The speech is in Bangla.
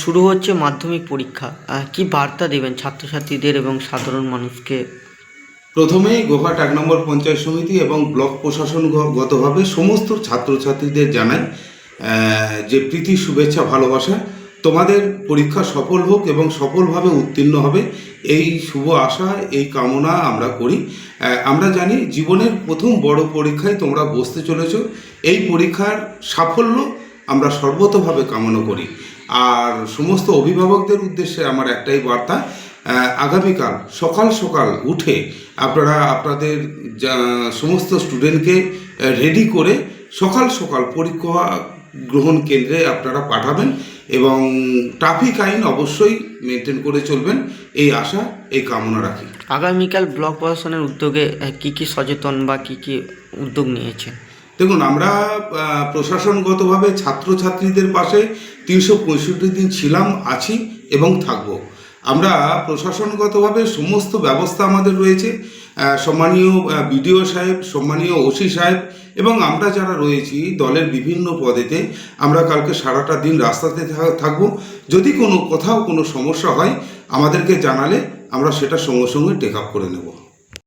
শুরু হচ্ছে মাধ্যমিক পরীক্ষা। কি বার্তা দেবেন ছাত্রছাত্রীদের এবং সাধারণ মানুষকে? প্রথমেই গোঘাট এক নম্বর পঞ্চায়েত সমিতি এবং ব্লক প্রশাসনগতভাবে সমস্ত ছাত্রছাত্রীদের জানাই যে প্রীতি, শুভেচ্ছা, ভালোবাসা। তোমাদের পরীক্ষা সফল হোক এবং সফলভাবে উত্তীর্ণ হবে, এই শুভ আশা, এই কামনা আমরা করি। আমরা জানি জীবনের প্রথম বড় পরীক্ষায় তোমরা বসতে চলেছ। এই পরীক্ষার সাফল্য আমরা সর্বতভাবে কামনা করি। আর সমস্ত অভিভাবকদের উদ্দেশ্যে আমার একটাই বার্তা আগামীকাল সকাল সকাল উঠে আপনারা, আপনাদের সমস্ত স্টুডেন্টকে রেডি করে সকাল সকাল পরীক্ষা গ্রহণ কেন্দ্রে আপনারা পাঠাবেন এবং ট্রাফিক আইন অবশ্যই মেনটেন করে চলবেন। এই আশা, এই কামনা রাখি। আগামীকাল ব্লক প্রশাসনের উদ্যোগে কি কি সচেতন বা কি কি উদ্যোগ নিয়েছেন? দেখুন, আমরা প্রশাসনগতভাবে ছাত্রছাত্রীদের পাশে তিনশো পঁয়ষট্টি দিন ছিলাম, আছি এবং থাকব। আমরা প্রশাসনগতভাবে সমস্ত ব্যবস্থা আমাদের রয়েছে। সম্মানীয় বিডিও সাহেব, সম্মানীয় ওসি সাহেব এবং আমরা যারা রয়েছি দলের বিভিন্ন পদেতে, আমরা কালকে সারাটা দিন রাস্তাতে থাকব। যদি কোনো, কোথাও কোনো সমস্যা হয়, আমাদেরকে জানালে আমরা সেটা সঙ্গে সঙ্গে টেক আপ করে নেব।